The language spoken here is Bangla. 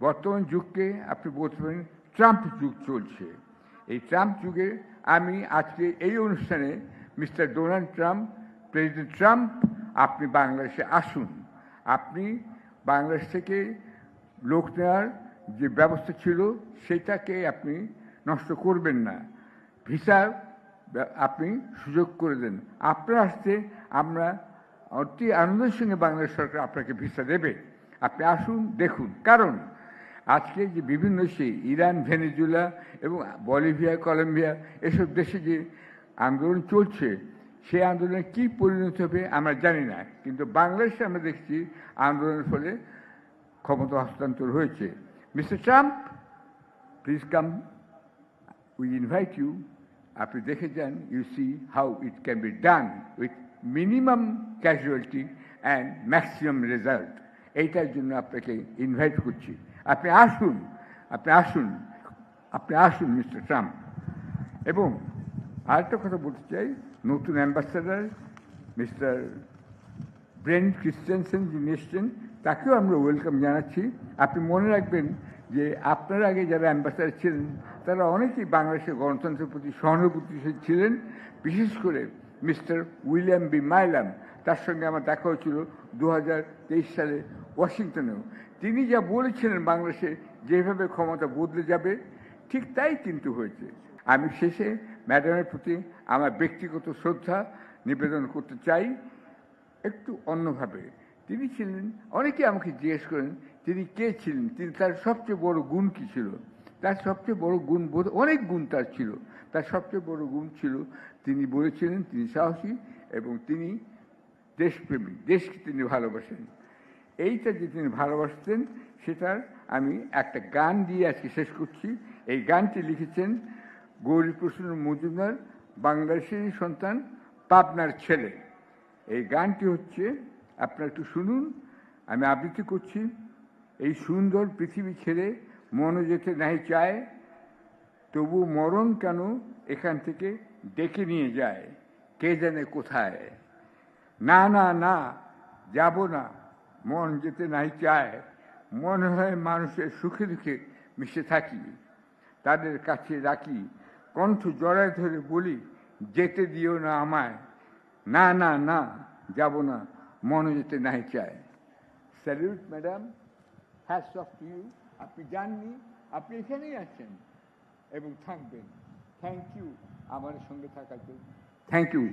বর্তমান যুগকে আপনি বলতে পারেন ট্রাম্প যুগ চলছে। এই ট্রাম্প যুগে আমি আজকে এই অনুষ্ঠানে mister Donald Trump, president Trump, আপনি বাংলাদেশে আসুন। আপনি বাংলাদেশ থেকে লোক নেওয়ার যে ব্যবস্থা ছিল, সেটাকে আপনি নষ্ট করবেন না। ভিসা আপনি সুযোগ করে দেন। আপনার আসতে আমরা অতি আনন্দের সঙ্গে বাংলাদেশ সরকার আপনাকে ভিসা দেবে। আপনি আসুন, দেখুন। কারণ আজকে যে বিভিন্ন দেশে ইরান, ভেনেজুয়েলা এবং বলিভিয়া, কলম্বিয়া এসব দেশে যে আন্দোলন চলছে, সেই আন্দোলনে কী পরিণত হবে আমরা জানি না। কিন্তু বাংলাদেশে আমরা দেখছি আন্দোলনের ফলে ক্ষমতা হস্তান্তর হয়েছে। Mister Trump, please come, we invite you. আপনি দেখে যান, you see how it can be done with minimum casualty and maximum result. এইটার জন্য আপনাকে ইনভাইট করছি। আপনি আসুন আপনি আসুন আপনি আসুন, মিস্টার ট্রাম্প। এবং আরেকটা কথা বলতে চাই, নতুন অ্যাম্বাসাডার, মিস্টার ব্রেন ক্রিশ্চিয়ানসেন যিনি এসছেন, তাকেও আমরা ওয়েলকাম জানাচ্ছি। আপনি মনে রাখবেন যে আপনার আগে যারা অ্যাম্বাসাডার ছিলেন, তারা অনেকেই বাংলাদেশের গণতন্ত্রের প্রতি সহানুভূতিশীল ছিলেন। বিশেষ করে মিস্টার উইলিয়াম বি মাইলাম, তার সঙ্গে আমার দেখা হয়েছিল দু হাজার তেইশ সালে ওয়াশিংটনেও। তিনি যা বলেছিলেন বাংলাদেশে যেভাবে ক্ষমতা বদলে যাবে, ঠিক তাই কিন্তু হয়েছে। আমি শেষে ম্যাডামের প্রতি আমার ব্যক্তিগত শ্রদ্ধা নিবেদন করতে চাই। একটু অন্যভাবে, তিনি ছিলেন, অনেকে আমাকে জিজ্ঞেস করেন, তিনি কে ছিলেন? তিনি তার সবচেয়ে বড় গুণ কী ছিল? তার সবচেয়ে বড় গুণ বোধ অনেক গুণ তার ছিল। তার সবচেয়ে বড় গুণ ছিল তিনি বলেছিলেন, তিনি সাহসী এবং তিনি দেশপ্রেমী, দেশকে তিনি ভালোবাসেন। এইটা যে তিনি ভালোবাসতেন, সেটার আমি একটা গান দিয়ে আজকে শেষ করছি। এই গানটি লিখেছেন গৌরীপ্রসন্ন মজুমদার বাংলাদেশেরই সন্তান, পাবনার ছেলে। এই গানটি হচ্ছে, আপনারা একটু শুনুন, আমি আবৃত্তি করছি, এই সুন্দর পৃথিবী ছেড়ে মনে যেতে নাই চায়, তবু মরণ কেন এখান থেকে ডেকে নিয়ে যায়? কে জানে কোথায়? না না না, যাব না। মন যেতে নাই চায়, মনে হয় মানুষের সুখে দুঃখে মিশে থাকি, তাদের কাছে রাখি, কণ্ঠ জড়ায় ধরে বলি, যেতে দিও না আমায়। না না না, যাব না, মনে যেতে নাই চায়। Salute madam, hats off you. আপনি যাননি, আপনি এখানেই আছেন এবং থাকবেন। থ্যাংক ইউ আমার সঙ্গে থাকার জন্য। Thank you